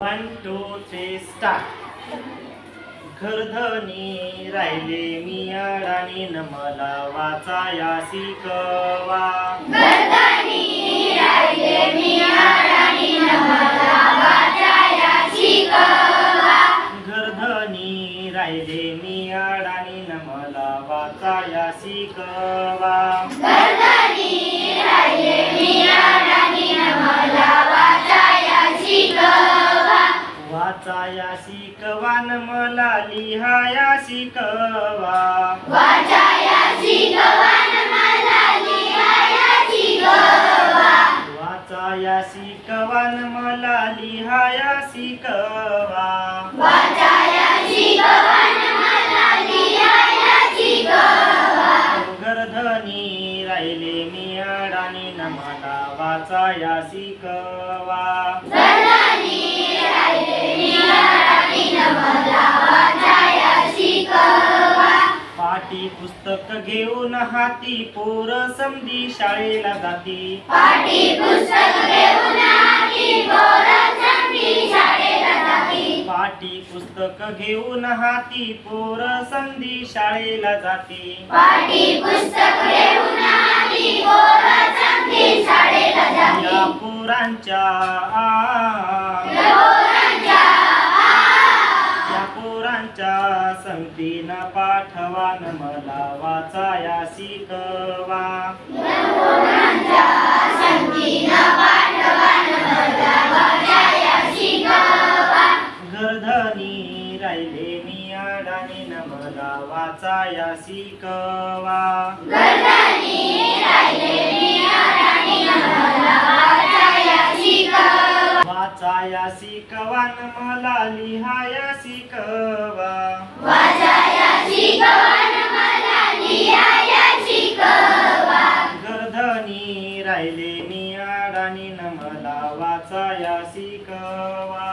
One two three start घरधनी राहिले मी अडाणी न मला वाचाया शिकवा घरधनी राहिले मी अडाणी न मला वाचाया शिकवा वाचाया शिकवा न मला लिहाया शिकवा. वाचाया शिकवा. न मला लिहाया शिकवा. घरधनी राहिले मी अडाणी न मला वाचाया शिकवा. पाठी पुस्तक घेऊन हाती पोर समधी शाळेला जाती. पाठी पुस्तक घेऊन हाती पोर संधी शाळेला जाती. या पोरांच्या आ, या संगतीनं पाठवा न मला वाचाया शिकवा गर्धनी राहिले मी अडाणी न मला वाचाया शिकवा वाचाया शिकवा न मला लिहाया शिकवा गर्धनी राहिले मी अडाणी न मला वाचाया शिकवा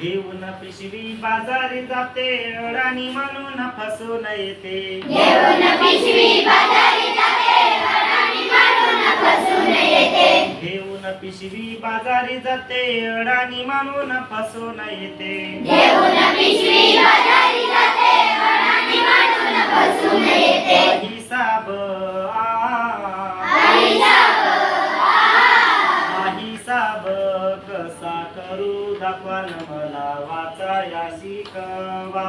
घेऊन पिशवी बाजारी जाते अडाणी म्हणून फसून येते घेऊन पिशवी बाजारी जाते अडाणी म्हणून फसून येते. काही साब काही साब कसा करू दाखवा मला वाचाया शिकवा.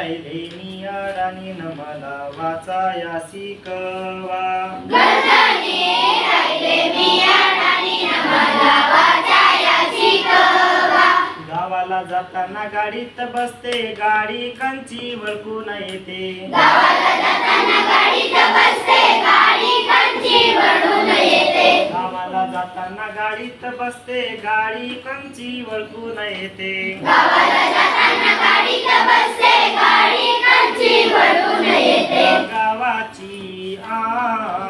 शिकवा वाचाया शिकवा न मला लिहाया शिकवा राहिले मी अडाणी न मला वाचाया शिकवा गावाला जाताना गाडीत बसते. गाडी कंची वळकून येते? गावाला जाताना गाडीत बसते. गाडी कंची वळकून येते? गावाची आ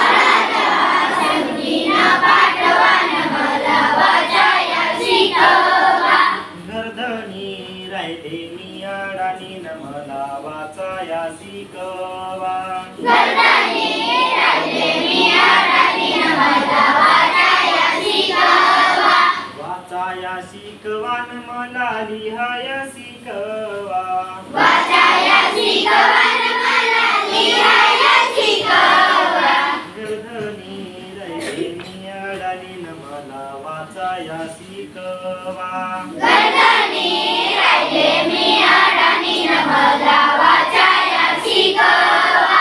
गर्दनी राहिले मी अडाणी न मला वाचाया शिकवा. वाचाया मला लिहाय शिकवा. वाचाया शिकवान मला लिहाय शिकवा. गणिन मला वाचाया शिकवा गणनी राहिले मी मला वाचाया शिकवा